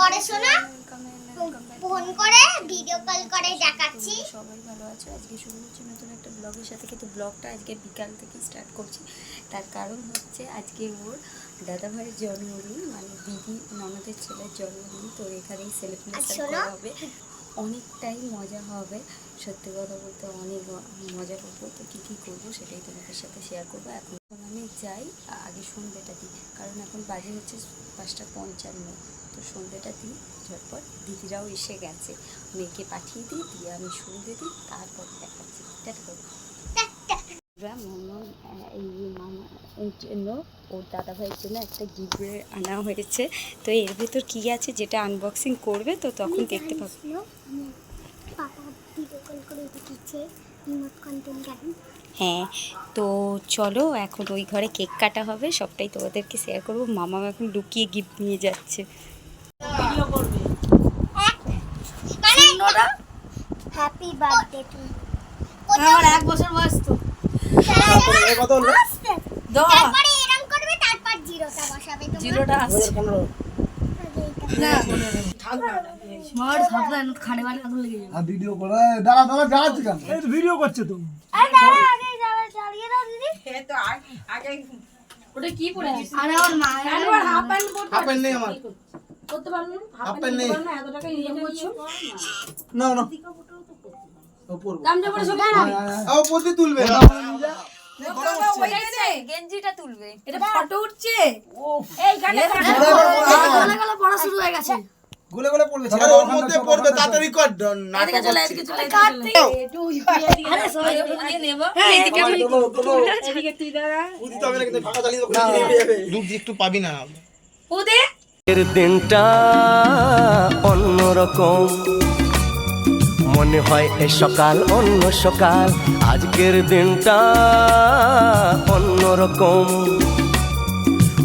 পড়াশোনা ফোন করে video call করে দেখাচ্ছি। সবাই ভালো আছো? আজকে শুরু হচ্ছে নতুন একটা ব্লগের সাথে। কিন্তু ব্লগটা আজকে বিকাল থেকে স্টার্ট করছি। তার কারণ হচ্ছে আজকে ওর দাদাভাইয়ের জন্মদিন মানে দিদি ননদের ছেলের জন্মদিন। তো এখানেই সেলিব্রেশন আচ্ছা, করা হবে। অনেকটাই মজা হবে। সত্যি কথা বলতে অনেক মজা করব। তো কী কী করব সেটাই তোমাদের সাথে শেয়ার করব। এখন যাই আগে সন্ধ্যেটা দিই। কারণ এখন বাজে হচ্ছে পাঁচটা পঞ্চান্ন। তো সন্ধ্যেটা দিই ঝটপট। দিদিরাও এসে গেছে। মেয়েকে পাঠিয়ে দিই দিয়ে আমি সন্ধ্যে দিই তারপর দেখাচ্ছি। টাটা করব এই জন্য ওর দাদা ভাইয়ের জন্য একটা গিফট আনা হয়েছে। তো এর ভেতর কী আছে যেটা আনবক্সিং করবে তো তখন দেখতে পাবে। হ্যাঁ তো চলো এখন ওই ঘরে কেক কাটা হবে সবটাই তোমাদেরকে শেয়ার করব। মামা এখন লুকিয়ে গিফট নিয়ে যাচ্ছে। হ্যাপি বার্থডে টু আমার এক বছর বয়স তো। তারপরে এরকম করবে তারপর জিরোটা বসাবে। তোমরা জিরোটা আসছে না মার সাবধান খানে বাড়ি আগুন লেগে যাবে। আর ভিডিও করে দাঁড়া দাঁড়া দাঁড়াচ্ছি কেন? এই তো ভিডিও করছে তো। আরে দাঁড়া আগে যাবে চালিয়ে দাও দিদি। ওটা কি পড়েছিস আরে আমার মা একবার হাফ প্যান্ট পরতে হাফ প্যান্ট নেই আমার। করতে পারল হাফ হাফ প্যান্ট প্যান্ট নেই। নেই না? এত টাকা ইনকাম করছ? না না। ও পড়ব দাম যা ও পড়তে তুলবে। গেঞ্জিটা তুলবে। এটা ফটো উঠছে। এই গানে পড়া শুরু হয়ে গেছে। গুলে গুলে পড়বে আরে ওর মধ্যে পড়বে তাড়াতাড়ি কর নাটক চলে এদিকে চলে এদিকে আরে সবাই দিয়ে নেব। এদিকে এদিকে তুই দাঁড়া। বুঝতে হবে না কিন্তু ফাঁকা চালিয়ে দেবো। দুধ একটু পাবি না। ওদে আজকের দিনটা অন্যরকম। মনে হয় এ সকাল অন্য সকাল। আজকের দিনটা অন্যরকম।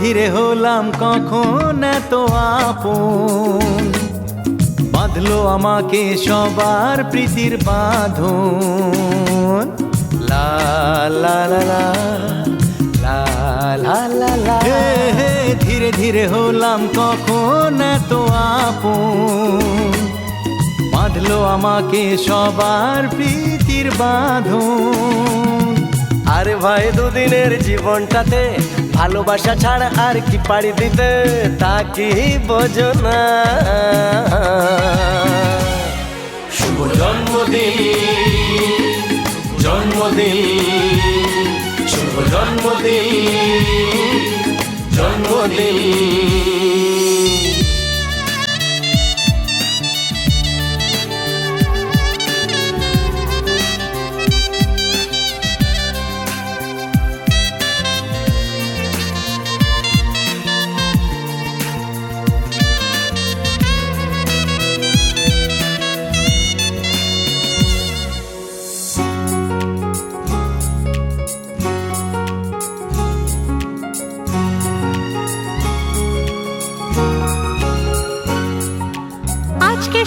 ধীরে হলাম কখন এত আপন? বাঁধলো আমাকে সবার প্রীতির বাঁধন। লা লা লা লা লা লা লা ধীরে ধীরে হলাম কখন এত আপন? বাঁধলো আমাকে সবার প্রীতির বাঁধন। আরে ভাই, দুদিনের জীবনটাতে ভালোবাসা ছাড়া আর কি পাড়ি দিতে তা কি বোঝো না। শুভ জন্মদিন জন্মদিন, শুভ জন্মদিন জন্মদিন।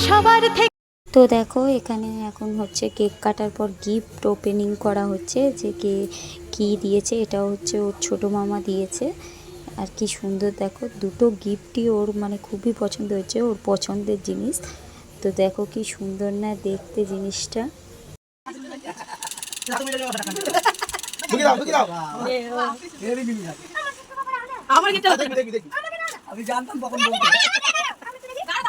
সবার থেকে তো দেখো এখানে এখন হচ্ছে কেক কাটার পর গিফট ওপেনিং করা হচ্ছে যে কে কি দিয়েছে এটা হচ্ছে ওর ছোটো মামা দিয়েছে। আর কি সুন্দর দেখো দুটো গিফটই ওর মানে খুবই পছন্দ হয়েছে ওর পছন্দের জিনিস। তো দেখো কি সুন্দর না দেখতে জিনিসটা। আমার আমি জানতাম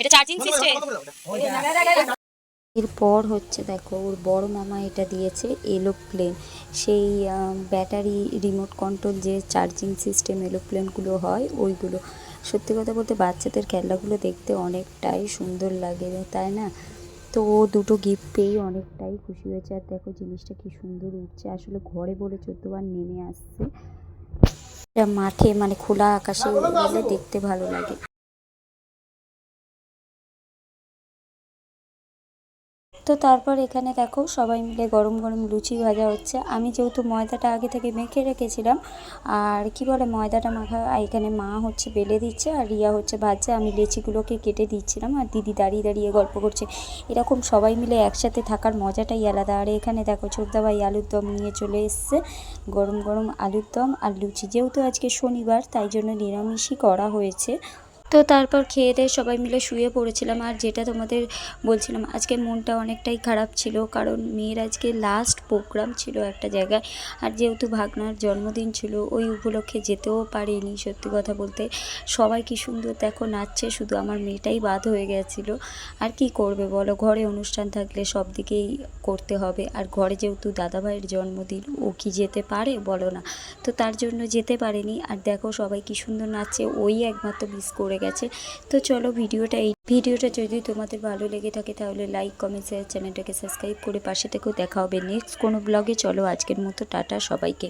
এটা চার্জিং সিস্টেম এরপর হচ্ছে দেখো ওর বড় মামা এটা দিয়েছে এলোপ্লেন। সেই ব্যাটারি রিমোট কন্ট্রোল যে চার্জিং সিস্টেম এলোপ্লেনগুলো হয় ওইগুলো। সত্যি কথা বলতে বাচ্চাদের খেলনাগুলো দেখতে অনেকটাই সুন্দর লাগে তাই না? তো ও দুটো গিফট পেয়েই অনেকটাই খুশি হয়েছে। আর দেখো জিনিসটা কি সুন্দর উঠছে। আসলে ঘরে বলে চোদ্দবার নেমে আসছে। এটা মাঠে মানে খোলা আকাশে দেখতে ভালো লাগে। তো তারপর এখানে দেখো সবাই মিলে গরম গরম লুচি ভাজা হচ্ছে। আমি যেহেতু ময়দাটা আগে থেকে মেখে রেখেছিলাম, আর কি বলে ময়দাটা মাখা এখানে মা হচ্ছে বেলে দিচ্ছে আর রিয়া হচ্ছে ভাজছে। আমি লেচিগুলোকে কেটে দিচ্ছিলাম আর দিদি দাঁড়িয়ে দাঁড়িয়ে গল্প করছে। এরকম সবাই মিলে একসাথে থাকার মজাটাই আলাদা। আর এখানে দেখো ছোটদা ভাই আলুর দম নিয়ে চলে এসছে। গরম গরম আলুর দম আর লুচি। যেহেতু আজকে শনিবার, তাই জন্য নিরামিষই করা হয়েছে। তো তারপর খেয়ে দিয়ে সবাই মিলে শুয়ে পড়েছিলাম আর যেটা তোমাদের বলছিলাম আজকে মনটা অনেকটাই খারাপ ছিল কারণ মেয়ের আজকে লাস্ট প্রোগ্রাম ছিল একটা জায়গায় আর যেহেতু ভাগনার জন্মদিন ছিল, ওই উপলক্ষে যেতেও পারিনি সত্যি কথা বলতে। সবাই কি সুন্দর দেখো নাচছে, শুধু আমার মেয়েটাই বাদ হয়ে গেছিল। আর কি করবে বলো, ঘরে অনুষ্ঠান থাকলে সব দিকেই করতে হবে। আর ঘরে যেহেতু দাদাভাইয়ের জন্মদিন, ও কি যেতে পারে বলো না। তো তার জন্য যেতে পারেনি। আর দেখো সবাই কি সুন্দর নাচছে, ওই একমাত্র মিস করে গেছে। তো চলো ভিডিওটা এই ভিডিওটা যদি তোমাদের ভালো লেগে থাকে তাহলে লাইক কমেন্ট শেয়ার চ্যানেলটাকে সাবস্ক্রাইব করে পাশে থেকেও দেখা হবে। নেক্সট কোনো ব্লগে চলো। আজকের মতো টাটা সবাইকে।